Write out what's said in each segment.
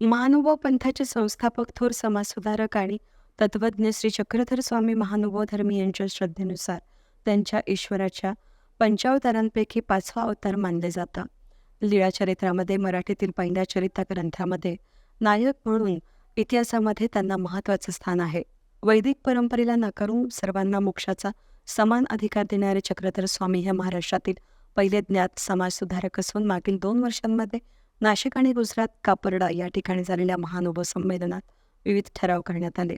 महानुभाव पंथाचे संस्थापक थोर समाजसुधारक आणि तत्वज्ञ श्री चक्रधर स्वामी महानुभाव धर्मी यांच्या श्रद्धेनुसार त्यांच्या ईश्वराच्या पंचावतारांपैकी पाचवा अवतार मानले जातात. लीळा चरित्रामध्ये मराठीतील पहिल्या चरित्र ग्रंथामध्ये नायक म्हणून इतिहासामध्ये त्यांना महत्त्वाचं स्थान आहे. वैदिक परंपरेला नाकारून सर्वांना मोक्षाचा समान अधिकार देणारे चक्रधर स्वामी हे महाराष्ट्रातील पहिले ज्ञात समाजसुधारक असून मागील दोन वर्षांमध्ये नाशिक आणि गुजरात कापरडा या ठिकाणी झालेल्या महानुभव संमेलनात विविध ठराव करण्यात आले.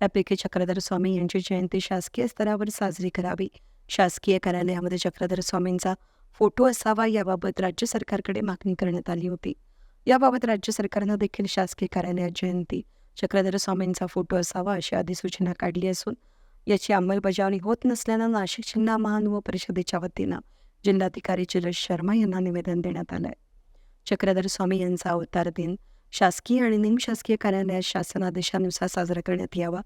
त्यापैकी चक्रधर स्वामी यांची जयंती शासकीय स्तरावर साजरी करावी. शासकीय कार्यालयामध्ये चक्रधर स्वामींचा फोटो असावा याबाबत राज्य सरकारकडे मागणी करण्यात आली होती. याबाबत राज्य सरकारनं देखील शासकीय कार्यालयात जयंती चक्रधर स्वामींचा फोटो असावा अशी अधिसूचना काढली असून याची अंमलबजावणी होत नसल्यानं नाशिक जिल्हा महानुभाव परिषदेच्या वतीनं जिल्हाधिकारी जिलेश शर्मा यांना निवेदन देण्यात आलं आहे चक्रधर स्वामी यांचा अवतार दिन शासकीय आणि निमशासकीय कार्यालयात शासनादेशानुसार साजरा करण्यात यावा.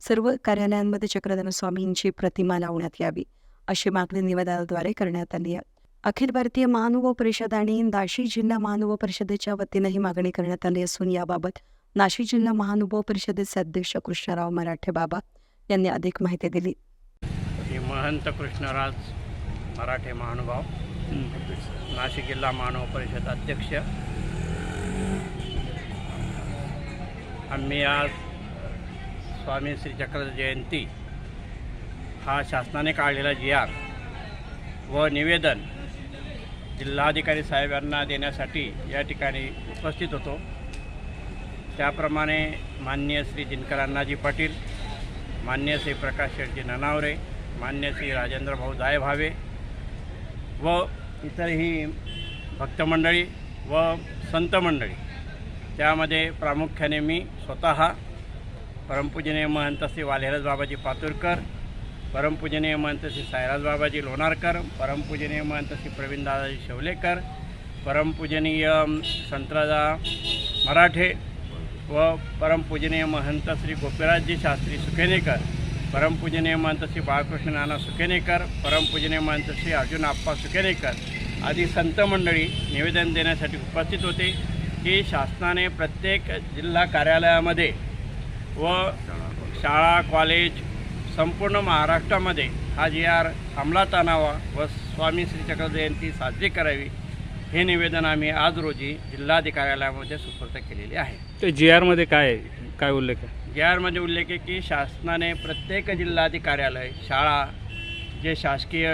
सर्व कार्यालयांमध्ये चक्रधर स्वामींची प्रतिमा लावण्यात यावी अशी मागणी निवेदनाद्वारे करण्यात आली आहे. अखिल भारतीय महानुभव परिषद आणि नाशिक जिल्हा महानुभव परिषदेच्या वतीनं ही मागणी करण्यात आली असून याबाबत नाशिक जिल्हा महानुभव परिषदेचे अध्यक्ष कृष्णराव मराठे बाबा यांनी अधिक माहिती दिली. महंत कृष्णराज मराठे महानुभाव. नाशिक जिल्हा मानव परिषद अध्यक्ष. आम्ही आज स्वामी श्री चक्र जयंती हा शासनाने काढलेला जी आर व निवेदन जिल्हाधिकारी साहेबांना देण्यासाठी या ठिकाणी उपस्थित होतो. त्याप्रमाणे मान्य श्री दिनकर अण्णाजी पाटील मान्य श्री प्रकाश शेटजी ननावरे मान्य श्री राजेंद्र भाऊ दाय भावे व इतरही भक्तमंडळी व संत मंडळी त्यामध्ये प्रामुख्याने मी स्वतः परमपूजनीय महंत श्री वालेराज बाबाजी पातुरकर परमपूजनीय महंत श्री सायराज बाबाजी लोणारकर परमपूजनीय महंत श्री प्रवीण दादाजी शेवलेकर परमपूजनीय संतराजा मराठे व परमपूजनीय महंत श्री गोपीराजजी शास्त्री सुखेनेकर परमपूजनीय महंत श्री बाळकृष्ण नाना सुकेनेकर परमपूजनीय महंत श्री अर्जुन आप्पा सुकेनेकर आदी संत मंडळी निवेदन देण्यासाठी उपस्थित होते. की शासनाने प्रत्येक जिल्हा कार्यालयामध्ये व शाळा कॉलेज संपूर्ण महाराष्ट्रामध्ये हा जी आर अंमलात आणावा व स्वामी श्री चक्र जयंती साजरी करावी हे निवेदन आम्ही आज रोजी जिल्हाधिकाऱ्यालयामध्ये सुपूर्द केलेले आहे. ते जी आरमध्ये काय आहे? काय उल्लेख आहे? जे आरमध्ये उल्लेख आहे की शासनाने प्रत्येक जिल्हाधिकारी कार्यालय शाळा जे शासकीय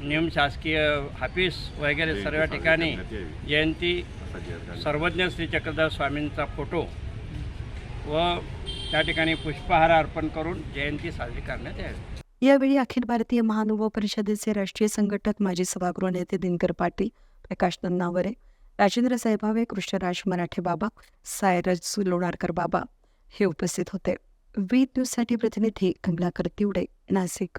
निमशासकीय हाफिस वगैरे सर्व ठिकाणी जयंती सर्वज्ञ श्री चक्रधर स्वामींचा फोटो व त्या ठिकाणी पुष्पहार अर्पण करून जयंती साजरी करण्यात यावी. यावेळी अखिल भारतीय महानुभाव परिषदेचे राष्ट्रीय संघटक माजी सभागृह नेते दिनकर पाटील प्रकाश नन्नावरे राजेंद्र साहेबावे कृष्णराज मराठे बाबा सायरज लोणारकर बाबा हे उपस्थित होते. वी न्यूजसाठी प्रतिनिधी कमलाकर तिवडे नाशिक.